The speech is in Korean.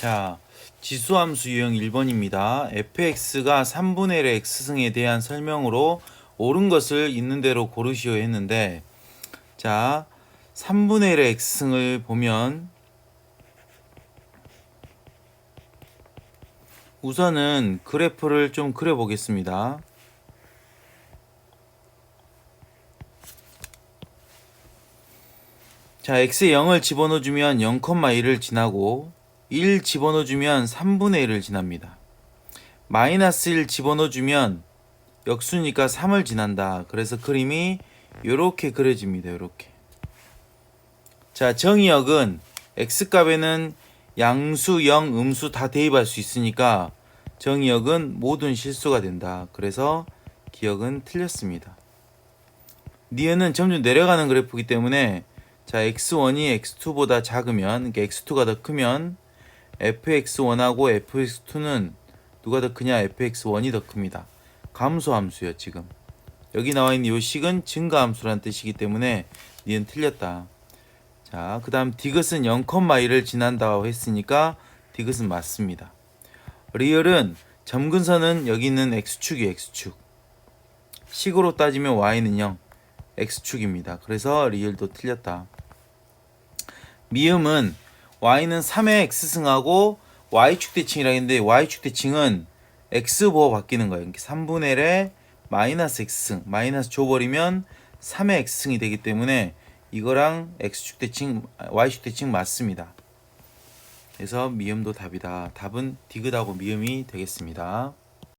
자, 지수함수 유형 1번입니다. fx가 3분의 1의 x승에 대한 설명으로 옳은 것을 있는 대로 고르시오 했는데 자, 3분의 1의 x승을 보면 우선은 그래프를 좀 그려 보겠습니다. 자, x에 0을 집어넣어 주면 0,1을 지나고 1 집어넣어 주면 3분의 1을 지납니다. 마이너스 1 집어넣어 주면 역수니까 3을 지난다. 그래서 그림이 이렇게 그려집니다. 이렇게. 자, 정의역은 x값에는 양수, 영, 음수 다 대입할 수 있으니까 정의역은 모든 실수가 된다. 그래서 기억은 틀렸습니다. 니은은 점점 내려가는 그래프이기 때문에 자 x1이 x2보다 작으면 그러니까 x2가 더 크면 fx1하고 fx2는 누가 더 크냐 fx1이 더 큽니다. 감소함수요 지금 여기 나와 있는 요 식은 증가함수라는 뜻이기 때문에 니은 틀렸다. 자, 그 다음 디귿은 0,1을 지난다고 했으니까 디귿은 맞습니다. 리얼은 점근선은 여기 있는 x축이 x축. 식으로 따지면 y는 0, x축입니다. 그래서 리얼도 틀렸다. 미음은 y는 3의 x승하고 y축 대칭이라 했는데 y축 대칭은 x보호 바뀌는 거예요. 그러니까 3분의 1에 마이너스 x승, 마이너스 줘버리면 3의 x승이 되기 때문에 이거랑 x축 대칭, y축 대칭 맞습니다. 그래서 미음도 답이다. 답은 디귿하고 미음이 되겠습니다.